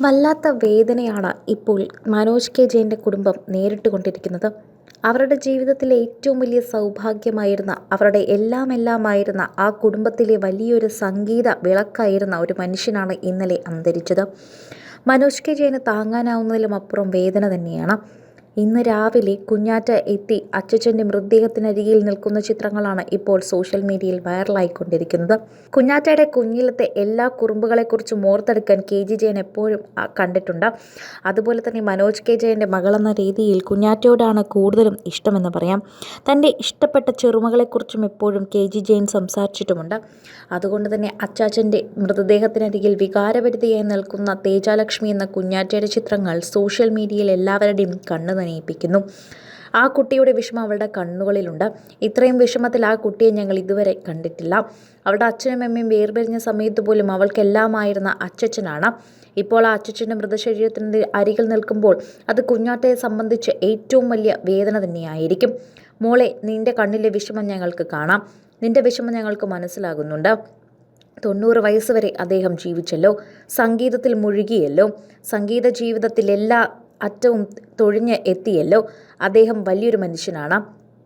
വല്ലാത്ത വേദനയാണ് ഇപ്പോൾ മനോജ് കെ ജയന്റെ കുടുംബം നേരിട്ട് കൊണ്ടിരിക്കുന്നത് അവരുടെ ജീവിതത്തിലെ ഏറ്റവും വലിയ സൗഭാഗ്യമായിരുന്ന അവരുടെ എല്ലാം എല്ലാമായിരുന്ന ആ കുടുംബത്തിലെ വലിയൊരു സംഗീത വിളക്കായിരുന്ന ഒരു മനുഷ്യനാണ് ഇന്നലെ അന്തരിച്ചത്. മനോജ് കെ ജയന് താങ്ങാനാവുന്നതിലും അപ്പുറം വേദന തന്നെയാണ്. ഇന്ന് രാവിലെ കുഞ്ഞാറ്റ എത്തി അച്ചച്ചന്റെ മൃതദേഹത്തിനരികിൽ നിൽക്കുന്ന ചിത്രങ്ങളാണ് ഇപ്പോൾ സോഷ്യൽ മീഡിയയിൽ വൈറലായിക്കൊണ്ടിരിക്കുന്നത്. കുഞ്ഞാറ്റയുടെ കുഞ്ഞിലത്തെ എല്ലാ കുറുമ്പുകളെക്കുറിച്ചും ഓർത്തെടുക്കാൻ കെ ജി ജയൻ എപ്പോഴും കണ്ടിട്ടുണ്ട്. അതുപോലെ തന്നെ മനോജ് കെ ജയന്റെ മകളെന്ന രീതിയിൽ കുഞ്ഞാറ്റയോടാണ് കൂടുതലും ഇഷ്ടമെന്ന് പറയാം. തന്റെ ഇഷ്ടപ്പെട്ട ചെറുമകളെക്കുറിച്ചും എപ്പോഴും കെ ജി ജയൻ സംസാരിച്ചിട്ടുമുണ്ട്. അതുകൊണ്ട് തന്നെ അച്ചാച്ചന്റെ മൃതദേഹത്തിനരികിൽ വികാരപരിധിയായി നിൽക്കുന്ന തേജാലക്ഷ്മി എന്ന കുഞ്ഞാറ്റയുടെ ചിത്രങ്ങൾ സോഷ്യൽ മീഡിയയിൽ എല്ലാവരുടെയും കണ്ണു നനയിപ്പിക്കുന്നു ആ കുട്ടിയുടെ വിഷമം അവളുടെ കണ്ണുകളിലുണ്ട്. ഇത്രയും വിഷമത്തിൽ ആ കുട്ടിയെ ഞങ്ങൾ ഇതുവരെ കണ്ടിട്ടില്ല. അവളുടെ അച്ഛനും അമ്മയും വേർപിരിഞ്ഞ സമയത്ത് പോലും അവൾക്കെല്ലാമായിരുന്ന അച്ചച്ചനാണ്. ഇപ്പോൾ ആ അച്ചച്ചന്റെ മൃതശരീരത്തിന്റെ അരികിൽ നിൽക്കുമ്പോൾ അത് കുഞ്ഞാട്ടയെ സംബന്ധിച്ച് ഏറ്റവും വലിയ വേദന തന്നെയായിരിക്കും. മോളെ നിന്റെ കണ്ണിലെ വിഷമം ഞങ്ങൾക്ക് കാണാം. നിന്റെ വിഷമം ഞങ്ങൾക്ക് മനസ്സിലാകുന്നുണ്ട്. തൊണ്ണൂറ് വയസ്സ് വരെ അദ്ദേഹം ജീവിച്ചല്ലോ. സംഗീതത്തിൽ മുഴുകിയല്ലോ. സംഗീത ജീവിതത്തിൽ എല്ലാ അറ്റവും തൊഴിഞ്ഞ് എത്തിയല്ലോ. അദ്ദേഹം വലിയൊരു മനുഷ്യനാണ്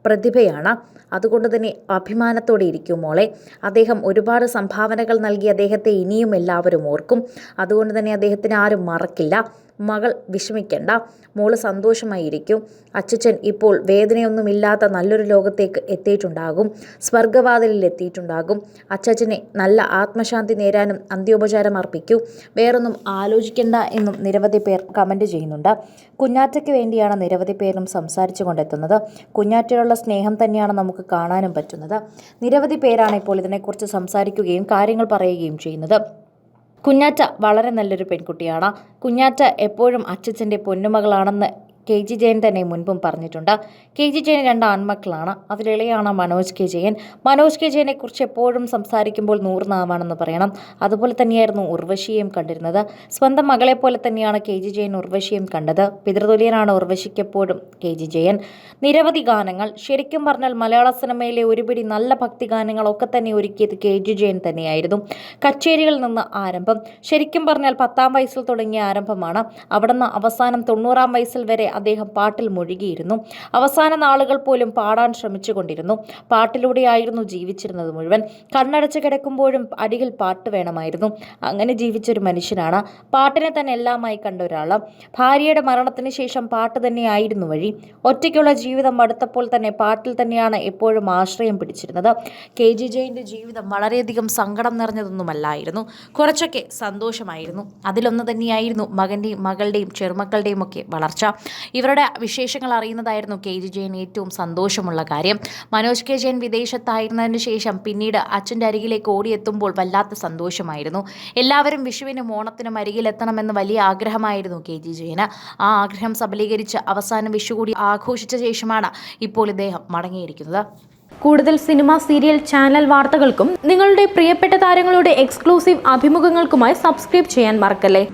പ്രതിഭയാണ്. അതുകൊണ്ട് തന്നെ അഭിമാനത്തോടെ ഇരിക്കും മോളെ. അദ്ദേഹം ഒരുപാട് സംഭാവനകൾ നൽകി അദ്ദേഹത്തെ ഇനിയും എല്ലാവരും ഓർക്കും. അതുകൊണ്ട് തന്നെ അദ്ദേഹത്തിന് ആരും മറക്കില്ല. മകൾ വിഷമിക്കണ്ട. മോൾ സന്തോഷമായിരിക്കും. അച്ചച്ചൻ ഇപ്പോൾ വേദനയൊന്നുമില്ലാത്ത നല്ലൊരു ലോകത്തേക്ക് എത്തിയിട്ടുണ്ടാകും. സ്വർഗവാതിലിൽ എത്തിയിട്ടുണ്ടാകും. അച്ചച്ചനെ നല്ല ആത്മശാന്തി നേരാനും അന്ത്യോപചാരം അർപ്പിക്കൂ. വേറൊന്നും ആലോചിക്കേണ്ട എന്നും നിരവധി പേർ കമന്റ് ചെയ്യുന്നുണ്ട്. കുഞ്ഞാറ്റയ്ക്ക് വേണ്ടിയാണ് നിരവധി പേരും സംസാരിച്ചു കൊണ്ടെത്തുന്നത്. കുഞ്ഞാറ്റയോടുള്ള സ്നേഹം തന്നെയാണ് നമുക്ക് കാണാനും പറ്റുന്നത്. നിരവധി പേരാണ് ഇപ്പോൾ ഇതിനെക്കുറിച്ച് സംസാരിക്കുകയും കാര്യങ്ങൾ പറയുകയും ചെയ്യുന്നത്. കുഞ്ഞാറ്റ വളരെ നല്ലൊരു പെൺകുട്ടിയാണ്. കുഞ്ഞാറ്റ എപ്പോഴും അച്ചച്ചന്റെ പൊന്നുമകളാണെന്ന് കെ ജി ജയൻ തന്നെ മുൻപും പറഞ്ഞിട്ടുണ്ട്. കെ ജി ജയൻ രണ്ട് ആൺമക്കളാണ്. അതിലിളയാണ് മനോജ് കെ ജയൻ. മനോജ് കെ ജയനെ കുറിച്ച് എപ്പോഴും സംസാരിക്കുമ്പോൾ നൂറുനാവാണെന്ന് പറയണം. അതുപോലെ തന്നെയായിരുന്നു ഉർവശിയെയും കണ്ടിരുന്നത്. സ്വന്തം മകളെ പോലെ തന്നെയാണ് കെ ജി ജയൻ ഉർവശിയും കണ്ടത്. പിതൃതുല്യനാണ് ഉർവശിക്കെപ്പോഴും കെ ജി ജയൻ. നിരവധി ഗാനങ്ങൾ. ശരിക്കും പറഞ്ഞാൽ മലയാള സിനിമയിലെ ഒരുപിടി നല്ല ഭക്തി ഗാനങ്ങളൊക്കെ തന്നെ ഒരുക്കിയത് കെ ജി ജയൻ തന്നെയായിരുന്നു. കച്ചേരികളിൽ നിന്ന് ആരംഭം. ശരിക്കും പറഞ്ഞാൽ പത്താം വയസ്സിൽ തുടങ്ങിയ ആരംഭമാണ്. അവിടുന്ന് അവസാനം തൊണ്ണൂറാം വയസ്സിൽ വരെ അദ്ദേഹം പാട്ടിൽ മുഴുകിയിരുന്നു. അവസാന നാളുകൾ പോലും പാടാൻ ശ്രമിച്ചുകൊണ്ടിരുന്നു. പാട്ടിലൂടെയായിരുന്നു ജീവിച്ചിരുന്നത് മുഴുവൻ. കണ്ണടച്ച് കിടക്കുമ്പോഴും അരികിൽ പാട്ട് വേണമായിരുന്നു. അങ്ങനെ ജീവിച്ചൊരു മനുഷ്യനാണ്. പാട്ടിനെ തന്നെ എല്ലാമായി കണ്ട ഒരാൾ ഭാര്യയുടെ മരണത്തിന് ശേഷം പാട്ട് തന്നെയായിരുന്നു വഴി. ഒറ്റയ്ക്കുള്ള ജീവിതം അടുത്തപ്പോൾ തന്നെ പാട്ടിൽ തന്നെയാണ് എപ്പോഴും ആശ്രയം പിടിച്ചിരുന്നത്. കെ. ജി. ജയിന്റെ ജീവിതം വളരെയധികം സങ്കടം നിറഞ്ഞതൊന്നുമല്ലായിരുന്നു. കുറച്ചൊക്കെ സന്തോഷമായിരുന്നു. അതിലൊന്ന് തന്നെയായിരുന്നു മകന്റെയും മകളുടെയും ചെറുമക്കളുടെയും ഒക്കെ വളർച്ച. ഇവരുടെ വിശേഷങ്ങൾ അറിയുന്നതായിരുന്നു കെ ജി ജയൻ ഏറ്റവും സന്തോഷമുള്ള കാര്യം. മനോജ് കെ ജയൻ വിദേശത്തായിരുന്നതിന് ശേഷം പിന്നീട് അച്ഛന്റെ അരികിലേക്ക് ഓടിയെത്തുമ്പോൾ വല്ലാത്ത സന്തോഷമായിരുന്നു. എല്ലാവരും വിഷുവിനും ഓണത്തിനും അരികിലെത്തണമെന്ന് വലിയ ആഗ്രഹമായിരുന്നു കെ ജി ജയന്. ആ ആഗ്രഹം സബലീകരിച്ച് അവസാനം വിഷു കൂടി ആഘോഷിച്ച ശേഷമാണ് ഇപ്പോൾ ഇദ്ദേഹം മടങ്ങിയിരിക്കുന്നത്. കൂടുതൽ സിനിമ സീരിയൽ ചാനൽ വാർത്തകൾക്കും നിങ്ങളുടെ പ്രിയപ്പെട്ട താരങ്ങളുടെ എക്സ്ക്ലൂസീവ് അഭിമുഖങ്ങൾക്കുമായി സബ്സ്ക്രൈബ് ചെയ്യാൻ മറക്കല്ലേ?